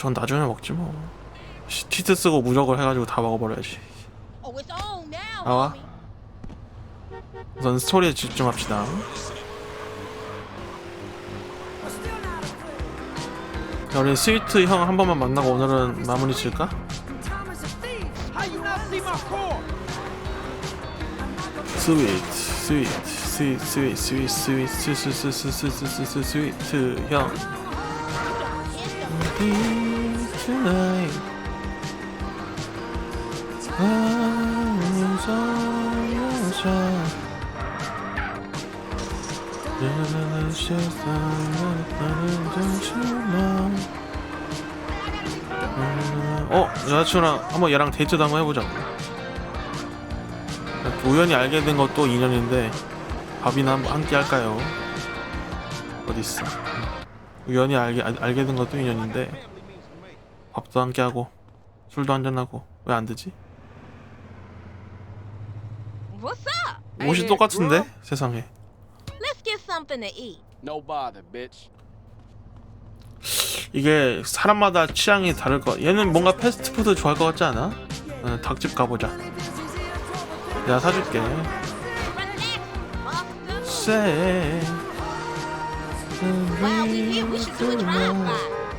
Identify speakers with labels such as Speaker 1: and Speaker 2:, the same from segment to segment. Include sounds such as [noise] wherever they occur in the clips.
Speaker 1: 전 나중에 먹지 뭐 시- 치트 쓰고 무적을 해가지고 다 먹어버려야지
Speaker 2: Oh, it's on now,
Speaker 1: 나와.
Speaker 2: homie.
Speaker 1: 우선 스토리에 집중합시다 자, 우리 스위트 형 한 번만 만나고 오늘은 마무리 질까?
Speaker 3: How you not see my core?
Speaker 1: 스위트 스위트 스위트 스위트 스위트 스위트 스위트 스위트 스위트 스위트 형 Tonight 어 여자친구랑 한번 얘랑 데이트도 한번 해보자. 우연히 알게 된 것도 인연인데 밥이나 한번 함께 할까요? 어디 있어? 우연히 알게 알, 알게 된 것도 인연인데 밥도 함께 하고 술도 한잔 하고 왜 안 되지?
Speaker 2: What's up?
Speaker 1: 옷이 똑같은데. 세상에
Speaker 2: Let's get something to eat.
Speaker 3: No bother, bitch.
Speaker 1: 이게 사람마다 취향이 다를 거. 얘는 뭔가 패스트푸드 좋아할 것 같지 않아? 어, 닭집 가보자. 내가 사줄게.
Speaker 2: Relax, Buster.
Speaker 1: 쎄.
Speaker 2: While we here, we should do a drive-by.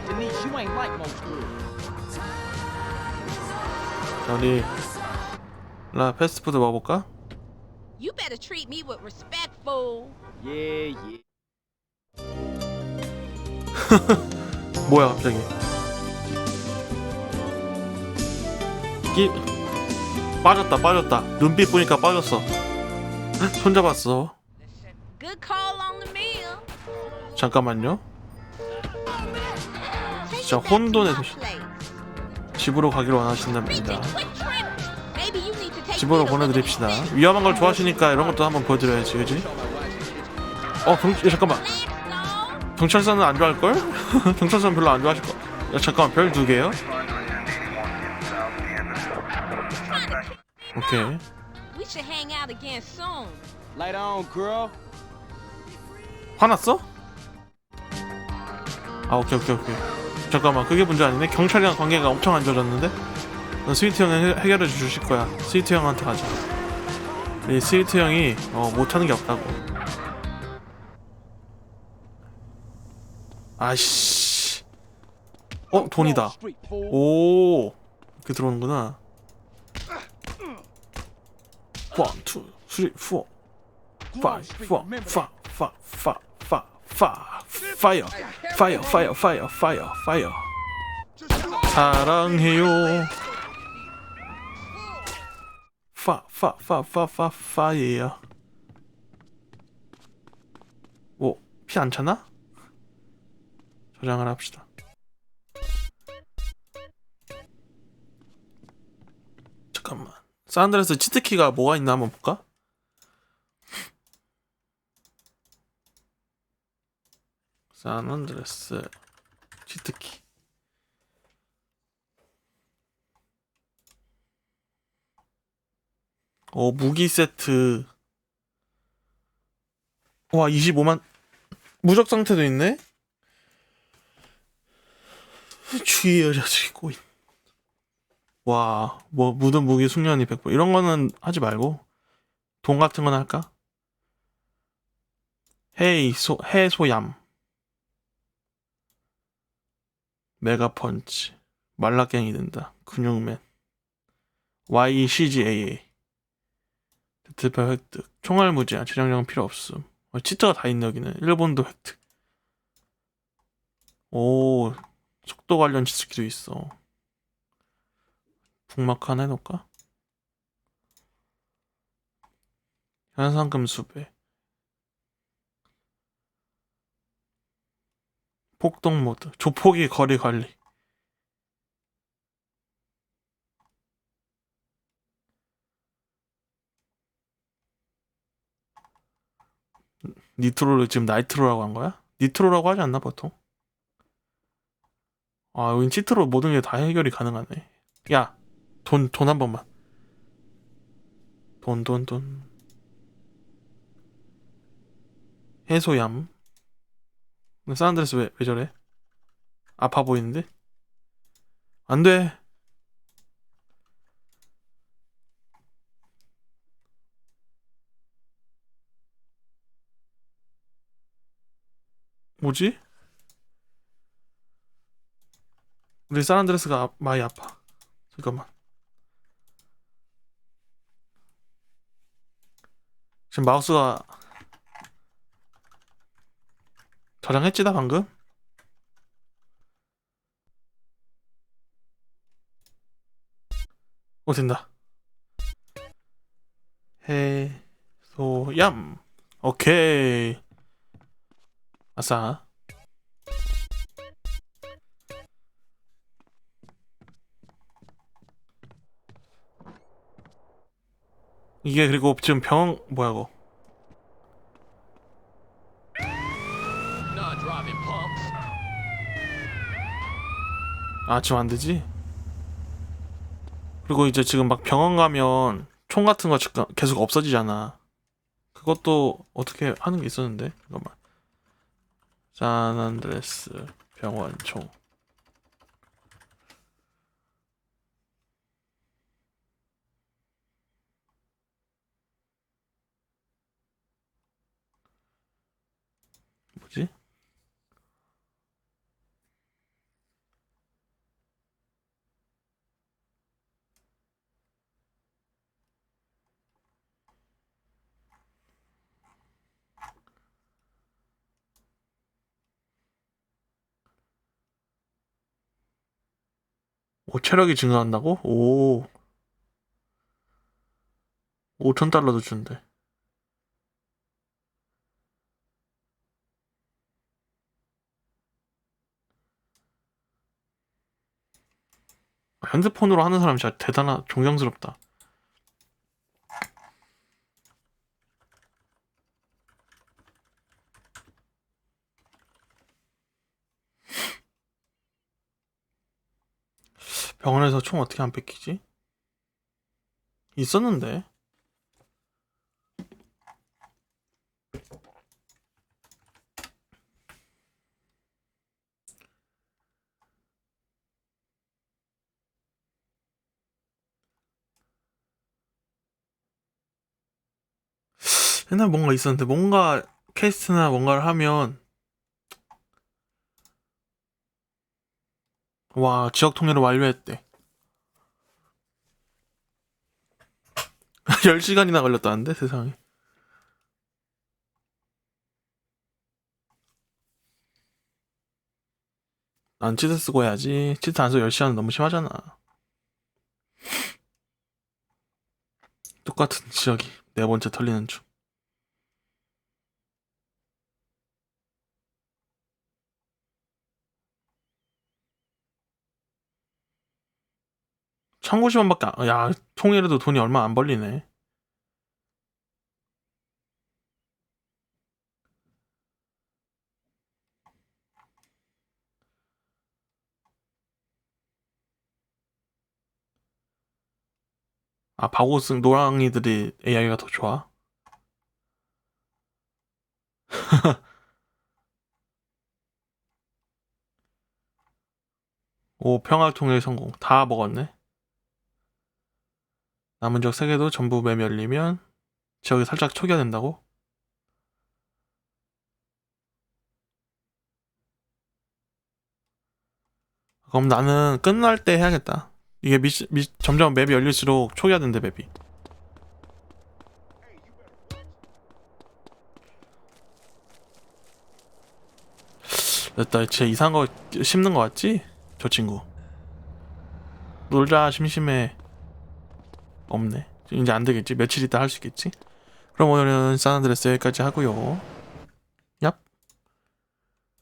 Speaker 3: Denise, you ain't like most girls.
Speaker 1: 자, 우리 라 패스트푸드 먹어볼까?
Speaker 2: You better treat me with respect, fool.
Speaker 3: Yeah, yeah.
Speaker 1: 뭐야 갑자기? 이 빠졌다 빠졌다 눈빛 보니까 빠졌어. 손 잡았어.
Speaker 2: Good call on the meal.
Speaker 1: 잠깐만요. 진짜 혼돈의 도시. 집으로 가기로 원하신답니다. 집으로 보내드립시다. 위험한 걸 좋아하시니까 이런 것도 한번 보여드려야지, 그지? 어, 경, 야, 잠깐만. 경찰서는 안 좋아할 걸? 경찰서는 별로 안 좋아하실 거. 야, 잠깐만, 별 두 개요? 오케이. 화났어? 아, 오케이, 오케이, 오케이. 잠깐만, 그게 문제 아니네. 경찰이랑 관계가 엄청 안 좋아졌는데? 넌 스위트 형이 해- 해결해 주실 거야. 스위트 형한테 가자. 이 스위트 형이 어, 못하는 게 없다고. 아이씨. 어, 돈이다. 오 이렇게 들어오는구나 five four five five five five five fire fire fire fire fire fire 사랑해요 파 파 파 파 파 파이에요 오 피 안 차나? 저장을 합시다 잠깐만. 산드레스 치트키가 뭐가 있나 한번 볼까? 산드레스 치트키. 어 무기 세트. 와 25만 무적 상태도 있네. 주의 여자들이 꼬인. 와, 뭐 묻은 무기 숙련이 100% 이런 거는 하지 말고 돈 같은 건 할까? 해소 해소얌 메가 펀치 말라깽이 된다. 근육맨. YCGAA 대표 획득. 총알 무제한 재량량 필요 없음. 어, 치트가 다 있네 여기는. 일본도 획득. 오 속도 관련 지스키도 있어. 북마크 하나 해놓을까? 현상금 수배 폭동 모드 조폭이 거리 관리 니트로를 지금 나이트로라고 한 거야? 니트로라고 하지 않나 보통? 아 여긴 치트로 모든 게 다 해결이 가능하네 야 돈, 돈 한 번만. 돈, 돈, 돈. 해소얌. 사람들에서 왜, 왜 저래? 아파 보이는데? 안 돼. 뭐지? 우리 사란드레스가 아- 많이 아파. 잠깐만. 지금 마우스가 저장했지 나 방금? 오 된다. 해소얌. 오케이. 아싸. 이게 그리고 지금 병 뭐야 이거 아 지금 안 되지? 그리고 이제 지금 막 병원 가면 총 같은 거 계속 없어지잖아. 그것도 어떻게 하는 게 있었는데 잠깐만. 산안드레스 병원 총. 뭐지? 오, 체력이 증가한다고? 오. 5천 달러도 준대. 핸드폰으로 하는 사람 진짜 대단하, 존경스럽다. 병원에서 총 어떻게 안 뺏기지? 있었는데. 옛날 뭔가 있었는데 뭔가 퀘스트나 뭔가를 하면 와 지역 통일을 완료했대. [laughs] 10시간이나 걸렸다는데 세상에. 난 치트 쓰고 해야지. 치트 안 쓰고 10시간은 너무 심하잖아. 똑같은 지역이 네 번째 털리는 중 1090원밖에 안, 야, 통일해도 돈이 얼마 안 벌리네. 아, 바고스 노랑이들이 AI가 더 좋아? [laughs] 오, 평화 통일 성공. 다 먹었네. 남은 지역 3개도 전부 매멸리면 지역이 살짝 초기화 된다고? 그럼 나는 끝날 때 해야겠다. 이게 미, 미, 점점 맵이 열릴수록 초기화 된대 맵이. 됐다. 쟤 이상한 거 씹는 거 같지? 저 친구. 놀자 심심해. 없네. 이제 안 되겠지. 며칠 있다 할 수 있겠지. 그럼 오늘은 산안드레스 여기까지 하고요.